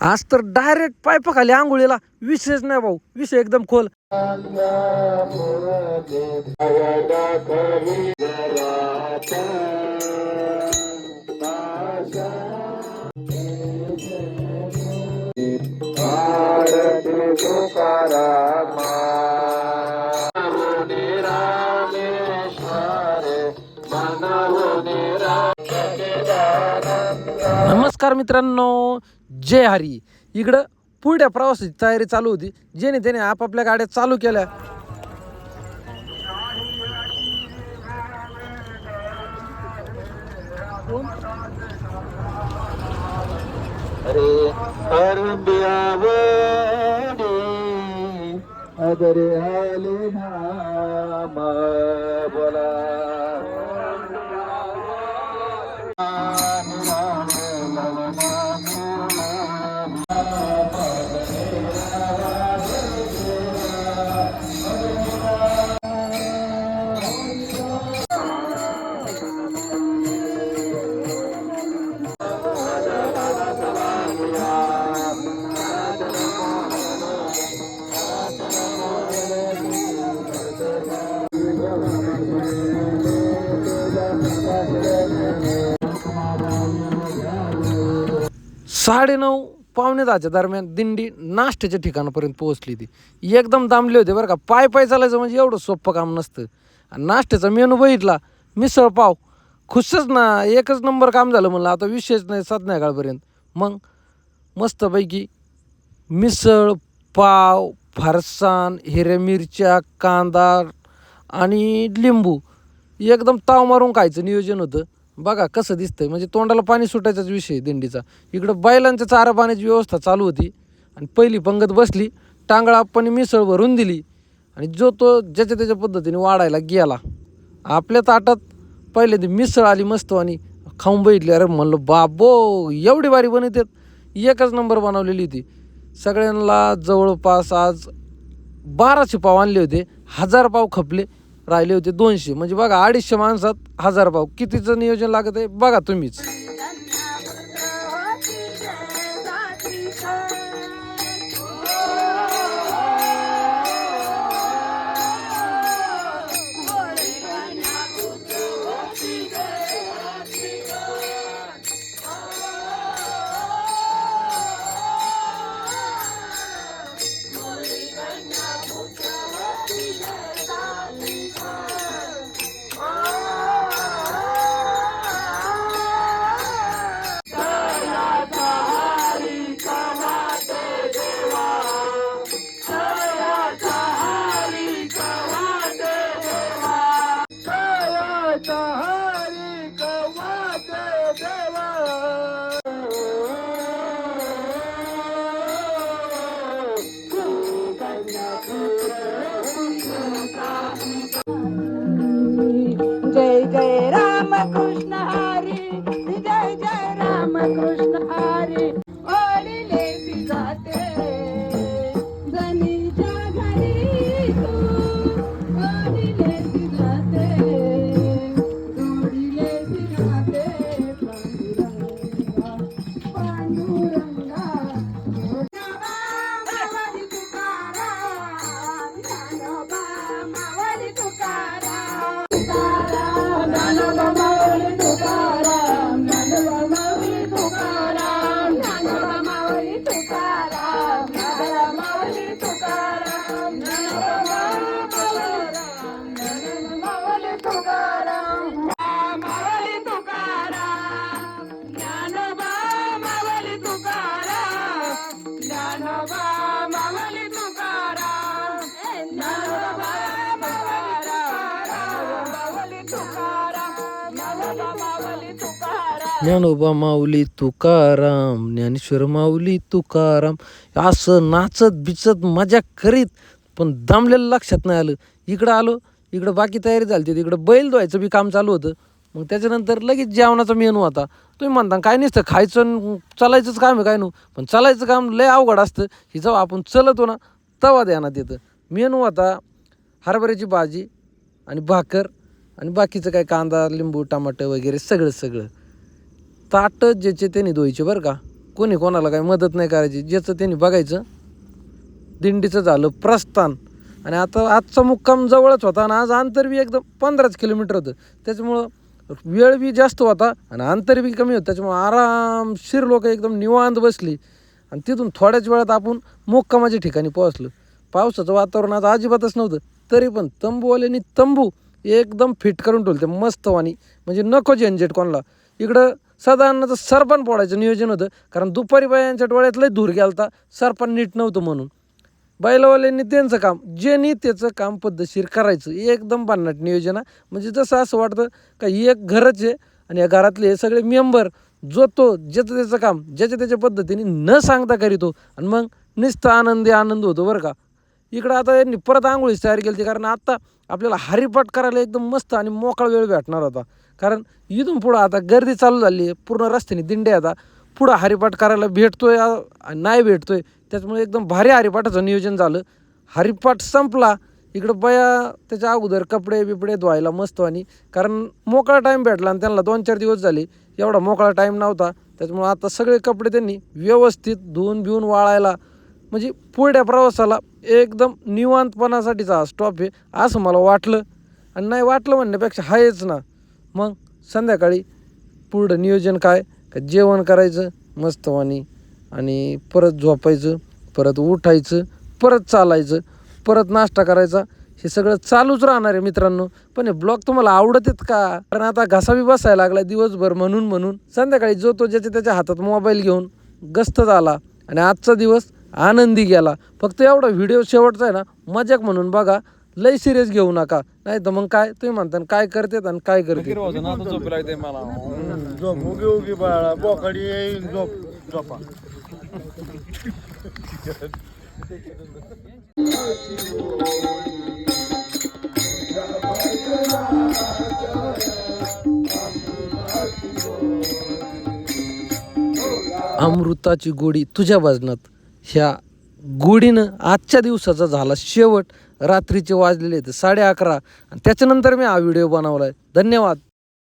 आज तर डायरेक्ट पायपाखाली आंघोळीला विषयच नाही भाऊ विषय एकदम खोल. नमस्कार मित्रांनो जय हरी. इकडं पुढ्या प्रवासाची तयारी चालू होती. जेणे त्याने आपापल्या गाड्या चालू केल्या. अरे आले बोला. साडेनऊ पावणे दहाच्या दरम्यान दिंडी नाश्त्याच्या ठिकाणापर्यंत पोहोचली ती एकदम दामले होते बरं का. पाय पाय चालायचं म्हणजे एवढं सोपं काम नसतं. आणि नाश्त्याचा मेनू बघितला मिसळ पाव. खुशच ना एकच नंबर काम झालं म्हणलं. आता विशेष नाही संध्याकाळपर्यंत मग मस्तपैकी मिसळ पाव फरसान हिरव्या मिरच्या कांदा आणि लिंबू. एकदम ताव मारून खायचं नियोजन होतं. बघा कसं दिसतंय. म्हणजे तोंडाला पाणी सुटायचाच विषय दिंडीचा. इकडं बैलांच्या चारा पाण्याची व्यवस्था चालू होती. आणि पहिली पंगत बसली टांगळा आपण मिसळ भरून दिली. आणि जो तो ज्याच्या त्याच्या पद्धतीने वाढायला गेला. आपल्या ताटात पहिले ती मिसळ आली मस्त आणि खाऊन बघितली. अरे म्हणलं बाबो एवढी बारी बनवतात एकच नंबर बनवलेली होती. सगळ्यांना जवळपास आज बाराशे पाव आणले होते. हजार पाव खपले. राहिले होते दोनशे. म्हणजे बघा अडीचशे माणसात हजार भाव. कितीचं नियोजन लागत आहे? बघा तुम्हीच. ಮಾರಿ ज्ञानोबा माऊली तुकाराम ज्ञानेश्वर माऊली तुकाराम. असं नाचत बिचत मजा करीत पण दमलेलं लक्षात नाही आलं. इकडं आलो इकडं बाकी तयारी झाली होती इकडं बैल धुवायचं बी काम चालू होतं. मग त्याच्यानंतर लगेच जेवणाचा मेनू आता तुम्ही म्हणता काय नसतं खायचं चालायचंच काम आहे काय नो? पण चालायचं काम लय अवघड असतं. ही जेव्हा आपण चलतो ना तवा ध्यानात येतं. मेनू आता हरभऱ्याची भाजी आणि भाकर आणि बाकीचं काय कांदा लिंबू टमाटर वगैरे सगळं सगळं. ताटं ज्याचे त्यांनी धुवायचे बरं का. कोणी कोणाला काही मदत नाही करायची. ज्याचं त्यांनी बघायचं दिंडीचं झालं प्रस्थान. आणि आता आजचा मुक्काम जवळच होता आणि आज अंतर बी एकदम पंधराच किलोमीटर होतं. त्याच्यामुळं वेळ बी जास्त होता आणि अंतर बी कमी होतं. त्याच्यामुळं आरामशीर लोक एकदम निवांत बसली. आणि तिथून थोड्याच वेळात आपण मुक्कामाच्या ठिकाणी पोहोचलो. पावसाचं वातावरण आज अजिबातच नव्हतं. तरी पण तंबूवाल्यांनी तंबू एकदम फिट करून ठेवलं ते म्हणजे नको झंझट कोणाला. इकडं सदान्नाचं सरपण पोडायचं नियोजन होतं कारण दुपारी बायांच्या डोळ्यात लय धूर होता सरपण नीट नव्हतं म्हणून. बैलवाल्यांनी त्यांचं काम ज्यांनी त्याचं काम पद्धतशीर करायचं एकदम भन्नाट नियोजन आहे. म्हणजे जसं असं वाटतं का एक घरच आहे आणि या घरातले हे सगळे मेंबर जो तो ज्याचं त्याचं काम ज्याच्या त्याच्या पद्धतीने न सांगता करीतो हो, आणि मग नुसतं आनंदी आनंद होतो बरं का. इकडं आता यांनी परत आंघोळीची तयारी केली होती कारण आत्ता आपल्याला हरिपाठ करायला एकदम मस्त आणि मोकळा वेळ भेटणार होता. कारण इथून पुढं आता गर्दी चालू झाली आहे पूर्ण रस्त्याने दिंडे आता पुढं हरिपाठ करायला भेटतोय आणि नाही भेटतोय त्याच्यामुळे एकदम भारी हरिपाठाचं नियोजन झालं. हरिपाठ संपला इकडं बया त्याच्या अगोदर कपडे बिपडे धुवायला मस्त आणि कारण मोकळा टाईम भेटला आणि त्यांना दोन चार दिवस झाले एवढा मोकळा टाईम नव्हता. त्याच्यामुळे आता सगळे कपडे त्यांनी व्यवस्थित धुवून बिवून वाळायला म्हणजे पुढच्या प्रवासाला एकदम निवांतपणासाठीचा हा स्टॉप आहे असं मला वाटलं. आणि नाही वाटलं म्हणण्यापेक्षा आहेच ना. मग संध्याकाळी पुढं नियोजन काय? का जेवण करायचं मस्तवानी आणि परत झोपायचं परत उठायचं परत चालायचं परत नाश्ता करायचा. हे सगळं चालूच राहणार आहे मित्रांनो. पण हे ब्लॉग तुम्हाला आवडत आहेत का? कारण आता घासाबी बसायला लागला दिवसभर म्हणून म्हणून. संध्याकाळी जो तो ज्याच्या त्याच्या हातात मोबाईल घेऊन गस्त झाला. आणि आजचा दिवस आनंदी गेला. फक्त एवढा व्हिडिओ शेवटचा आहे ना मजाक म्हणून बघा लय सिरियस घेऊ नका. नाही तर मग काय? तुम्ही म्हणता काय करतेत आणि काय करते झोप उगी उगी बाळा बोकाडी येईल झोप झोपा. अमृताची गोडी तुझ्या वजनात. ह्या गुढीनं आजच्या दिवसाचा झाला शेवट. रात्रीचे वाजलेले आहेत साडे अकरा. आणि त्याच्यानंतर मी हा व्हिडिओ बनवला आहे धन्यवाद.